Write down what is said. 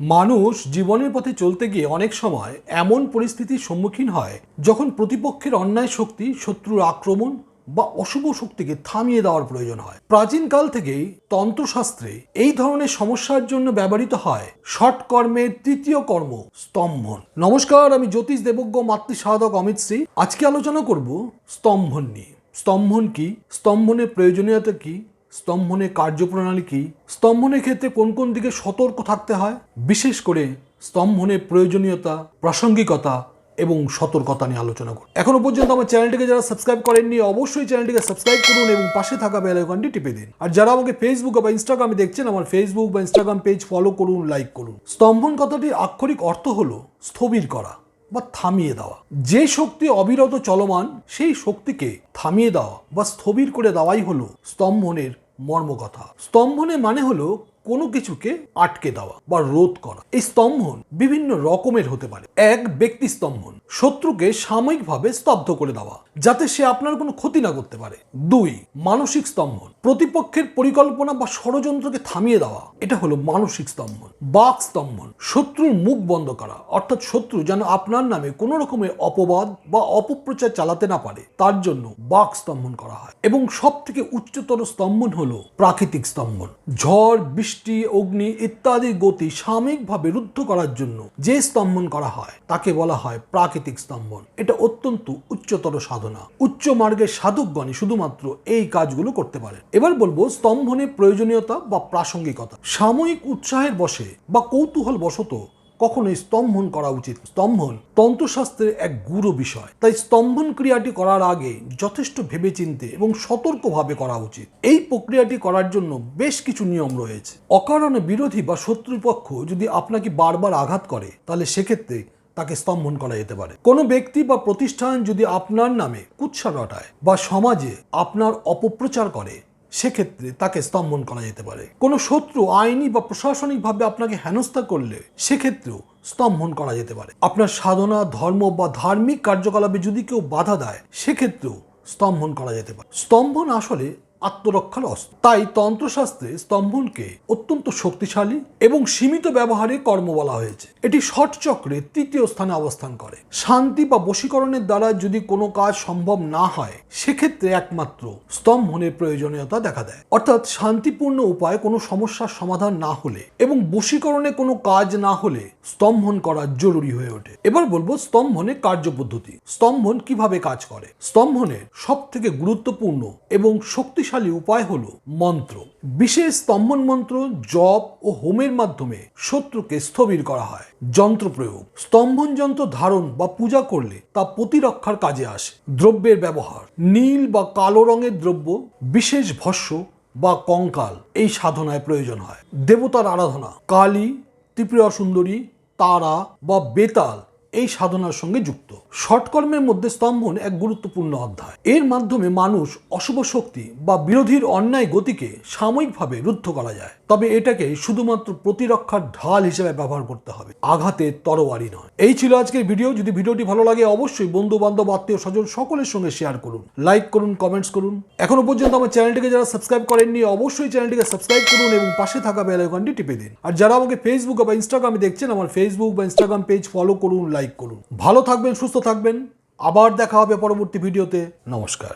মানুষ জীবনের পথে চলতে গিয়ে অনেক সময় এমন পরিস্থিতির সম্মুখীন হয়, যখন প্রতিপক্ষের অন্যায় শক্তি, শত্রুর আক্রমণ বা অশুভ শক্তিকে থামিয়ে দেওয়ার প্রয়োজন হয়। প্রাচীনকাল থেকেই তন্ত্রশাস্ত্রে এই ধরনের সমস্যার জন্য ব্যবহৃত হয় ষটকর্মের তৃতীয় কর্ম, স্তম্ভন। নমস্কার, আমি জ্যোতিষ দেবজ্ঞ মাতৃ সাধক অমিত শ্রী। আজকে আলোচনা করব স্তম্ভন নিয়ে। স্তম্ভন কি? স্তম্ভনের প্রয়োজনীয়তা কি? স্তম্ভনের কার্যপ্রণালী কি? স্তম্ভনের ক্ষেত্রে কোন কোন দিকে সতর্ক থাকতে হয়? বিশেষ করে স্তম্ভনের প্রয়োজনীয়তা, প্রাসঙ্গিকতা এবং সতর্কতা নিয়ে আলোচনা করুন। এখনও পর্যন্ত আমার চ্যানেলটিকে যারা সাবস্ক্রাইব করেননি, অবশ্যই চ্যানেলটিকে সাবস্ক্রাইব করুন এবং পাশে থাকা বেল আইকনটি টিপে দিন। আর যারা আমাকে ফেসবুক বা ইনস্টাগ্রামে দেখছেন, আমার ফেসবুক বা ইনস্টাগ্রাম পেজ ফলো করুন লাইক করুন। স্তম্ভন কথাটির আক্ষরিক অর্থ হলো স্থবির করা। বা থামিয়ে দেওয়া। যে শক্তি অবিরত চলমান, সেই শক্তিকে থামিয়ে দেওয়া বা স্থবির করে দেওয়াই হলো স্তম্ভনের মর্মকথা। স্তম্ভনে মানে হলো কোনো কিছুকে আটকে দেওয়া বা রোধ করা। এই স্তম্ভন বিভিন্ন রকমের হতে পারে। এক ব্যক্তি স্তম্ভন, শত্রুকে সাময়িকভাবে স্তব্ধ করে দেওয়া, যাতে সে আপনার কোনো ক্ষতি না করতে পারে। দুই, মানসিক স্তম্ভন, প্রতিপক্ষের পরিকল্পনা বা ষড়যন্ত্রকে থামিয়ে দেওয়া, এটা হলো মানসিক স্তম্ভন। বাক স্তম্ভন, শত্রুর মুখ বন্ধ করা, অর্থাৎ শত্রু যেন আপনার নামে কোনো রকমের অপবাদ বা অপপ্রচার চালাতে না পারে, তার জন্য বাক স্তম্ভন করা হয়। এবং সব থেকে উচ্চতর স্তম্ভন হলো প্রাকৃতিক স্তম্ভন, ঝড় অগ্নি ইত্যাদির গতি সাময়িকভাবে রুদ্ধ করার জন্য যে স্তম্ভন করা হয়, তাকে বলা হয় প্রাকৃতিক স্তম্ভন। এটা অত্যন্ত উচ্চতর সাধনা। উচ্চ মার্গের সাধকগণই শুধুমাত্র এই কাজগুলো করতে পারে এবার বলব স্তম্ভনের প্রয়োজনীয়তা বা প্রাসঙ্গিকতা। সাময়িক উৎসাহের বসে বা কৌতূহল বশত কখনোই স্তম্ভন করা উচিত স্তম্ভন তন্ত্রশাস্ত্রের এক গুরু বিষয়। তাই স্তম্ভন ক্রিয়াটি করার আগে যথেষ্ট ভেবেচিন্তে এবং সতর্কভাবে করা উচিত। এই প্রক্রিয়াটি করার জন্য বেশ কিছু নিয়ম রয়েছে। অকারণে বিরোধী বা শত্রুপক্ষ যদি আপনাকে বারবার আঘাত করে, তাহলে সেক্ষেত্রে তাকে স্তম্ভন করা যেতে পারে। কোনো ব্যক্তি বা প্রতিষ্ঠান যদি আপনার নামে কুৎসা রটায় বা সমাজে আপনার অপপ্রচার করে সেক্ষেত্রে তাকে স্তম্ভন করা যেতে পারে। কোনো শত্রু আইনি বা প্রশাসনিকভাবে আপনাকে হেনস্থা করলে সেক্ষেত্রেও স্তম্ভন করা যেতে পারে। আপনার সাধনা, ধর্ম বা ধার্মিক কার্যকলাপে যদি কেউ বাধা দেয়, সেক্ষেত্রেও স্তম্ভন করা যেতে পারে। স্তম্ভন আসলে আত্মরক্ষার অস্ত্র। তাই তন্ত্রশাস্ত্রে স্তম্ভনকে অত্যন্ত শক্তিশালী এবং সীমিত ব্যবহারে কর্ম বলা হয়েছে। এটি ষট চক্রে তৃতীয় স্থানে অবস্থান করে। শান্তি বা বশীকরণের দ্বারা যদি কোনো কাজ সম্ভব না হয়, সেক্ষেত্রে একমাত্র স্তম্ভনের প্রয়োজনীয়তা দেখা দেয়। অর্থাৎ শান্তিপূর্ণ উপায়ে কোনো সমস্যার সমাধান না হলে এবং বশীকরণে কোনো কাজ না হলে স্তম্ভন করা জরুরি হয়ে ওঠে। এবার বলব স্তম্ভনের কার্যপদ্ধতি। স্তম্ভন কীভাবে কাজ করে? স্তম্ভনের সব থেকে গুরুত্বপূর্ণ এবং শক্তিশালী উপায় হল মন্ত্র। বিশেষ স্তম্ভন মন্ত্র জপ ও হোমের মাধ্যমে শত্রুকে স্থবির করা হয়। যন্ত্র প্রয়োগ। স্তম্ভন যন্ত্র ধারণ বা পূজা করলে তা প্রতিরক্ষার কাজে আসে। দ্রব্যের ব্যবহার। নীল বা কালো রঙের দ্রব্য, বিশেষ ভস্য বা কঙ্কাল এই সাধনায় প্রয়োজন হয়। দেবতার আরাধনা। কালী, ত্রিপুরা সুন্দরী, তারা বা বেতাল এই সাধনার সঙ্গে যুক্ত। ষটকর্মের মধ্যে স্তম্ভন এক গুরুত্বপূর্ণ অধ্যায়। এর মাধ্যমে মানুষ অশুভ শক্তি বা বিরোধীর অন্যায় গতিকে সাময়িকভাবে রুদ্ধ করা যায়। তবে এটাকে শুধুমাত্র প্রতিরক্ষার ঢাল হিসেবে ব্যবহার করতে হবে। আঘাতের তরবারি নয়। এই ছিল আজকের ভিডিও। যদি ভিডিওটি ভালো লাগে, অবশ্যই বন্ধু বান্ধব আত্মীয় স্বজন সকলের সঙ্গে শেয়ার করুন। লাইক করুন, কমেন্টস করুন। এখনও পর্যন্ত আমার চ্যানেলটিকে যারা সাবস্ক্রাইব করেননি, অবশ্যই চ্যানেলটিকে সাবস্ক্রাইব করুন এবং পাশে থাকা বেল আইকনটি টিপে দিন। আর যারা আমাকে ফেসবুক বা ইনস্টাগ্রামে দেখছেন, আমার ফেসবুক বা ইনস্টাগ্রাম পেজ ফলো করুন লাইক করুন। ভালো থাকবেন সুস্থ থাকবেন। আবার দেখা হবে পরবর্তী ভিডিওতে। নমস্কার।